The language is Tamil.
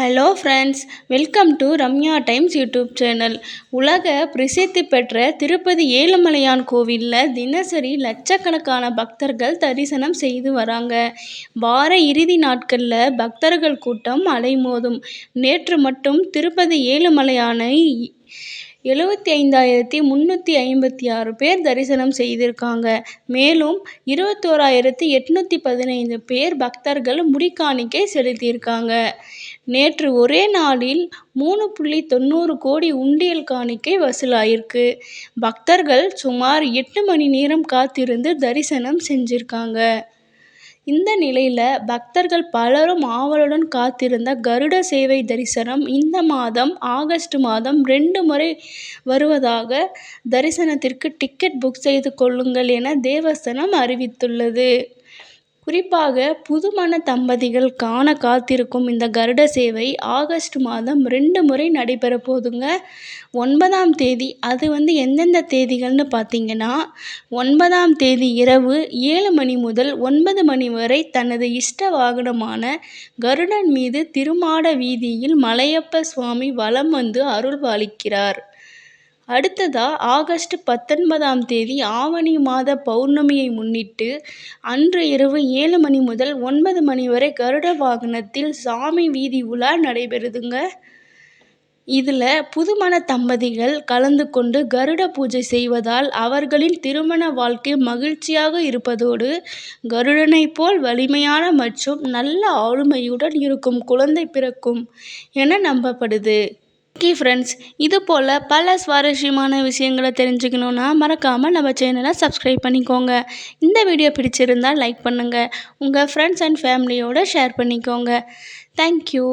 Hello friends welcome to Ramya Times YouTube channel உலக பிரசித்தி பெற்ற திருப்பதி ஏழுமலையான் கோவிலில் தினசரி லட்சக்கணக்கான பக்தர்கள் தரிசனம் செய்து வராங்க. வார இறுதி நாட்களில் பக்தர்கள் கூட்டம் அலைமோதும். நேற்று மட்டும் திருப்பதி ஏழுமலையானை எழுபத்தி ஐந்தாயிரத்தி முந்நூற்றி ஐம்பத்தி ஆறு பேர் தரிசனம் செய்திருக்காங்க. மேலும் இருபத்தோராயிரத்தி எட்நூற்றி பதினைந்து பேர் பக்தர்கள் முடிக்காணிக்கை செலுத்தியிருக்காங்க. நேற்று ஒரே நாளில் மூணு புள்ளி தொண்ணூறு கோடி உண்டியல் காணிக்கை வசூலாயிருக்கு. பக்தர்கள் சுமார் எட்டு மணி நேரம் காத்திருந்து தரிசனம் செஞ்சிருக்காங்க. இந்த நிலையில் பக்தர்கள் பலரும் ஆவலுடன் காத்திருந்த கருட சேவை தரிசனம் இந்த மாதம் ஆகஸ்ட் மாதம் ரெண்டு முறை வருவதாக தரிசனத்திற்கு டிக்கெட் புக் செய்து கொள்ளுங்கள் என தேவஸ்தானம் அறிவித்துள்ளது. குறிப்பாக புதுமண தம்பதிகள் காண காத்திருக்கும் இந்த கருட சேவை ஆகஸ்ட் மாதம் ரெண்டு முறை நடைபெற போதுங்க. ஒன்பதாம் தேதி அது வந்து எந்தெந்த தேதிகள்னு பார்த்தீங்கன்னா ஒன்பதாம் தேதி இரவு ஏழு மணி முதல் ஒன்பது மணி வரை தனது இஷ்ட வாகனமான கருடன் மீது திருமாட வீதியில் மலையப்ப சுவாமி வலம் வந்து அருள்பாலிக்கிறார் அடுத்ததாக ஆகஸ்ட் பத்தொன்பதாம் தேதி ஆவணி மாத பௌர்ணமியை முன்னிட்டு அன்று இரவு ஏழு மணி முதல் ஒன்பது மணி வரை கருட வாகனத்தில் சாமி வீதி உலா நடைபெறுதுங்க. இதில் புதுமண தம்பதிகள் கலந்து கொண்டு கருட பூஜை செய்வதால் அவர்களின் திருமண வாழ்க்கை மகிழ்ச்சியாக இருப்பதோடு கருடனைப் போல் வலிமையான மற்றும் நல்ல ஆளுமையுடன் இருக்கும் குழந்தை பிறக்கும் என நம்பப்படுது. ஓகே ஃப்ரெண்ட்ஸ் இது போல் பல சுவாரஸ்யமான விஷயங்களை தெரிஞ்சுக்கணுன்னா மறக்காமல் நம்ம சேனலை சப்ஸ்கிரைப் பண்ணிக்கோங்க. இந்த வீடியோ பிடிச்சிருந்தால் லைக் பண்ணுங்கள் உங்கள் ஃப்ரெண்ட்ஸ் அண்ட் ஃபேமிலியோடு ஷேர் பண்ணிக்கோங்க. Thank you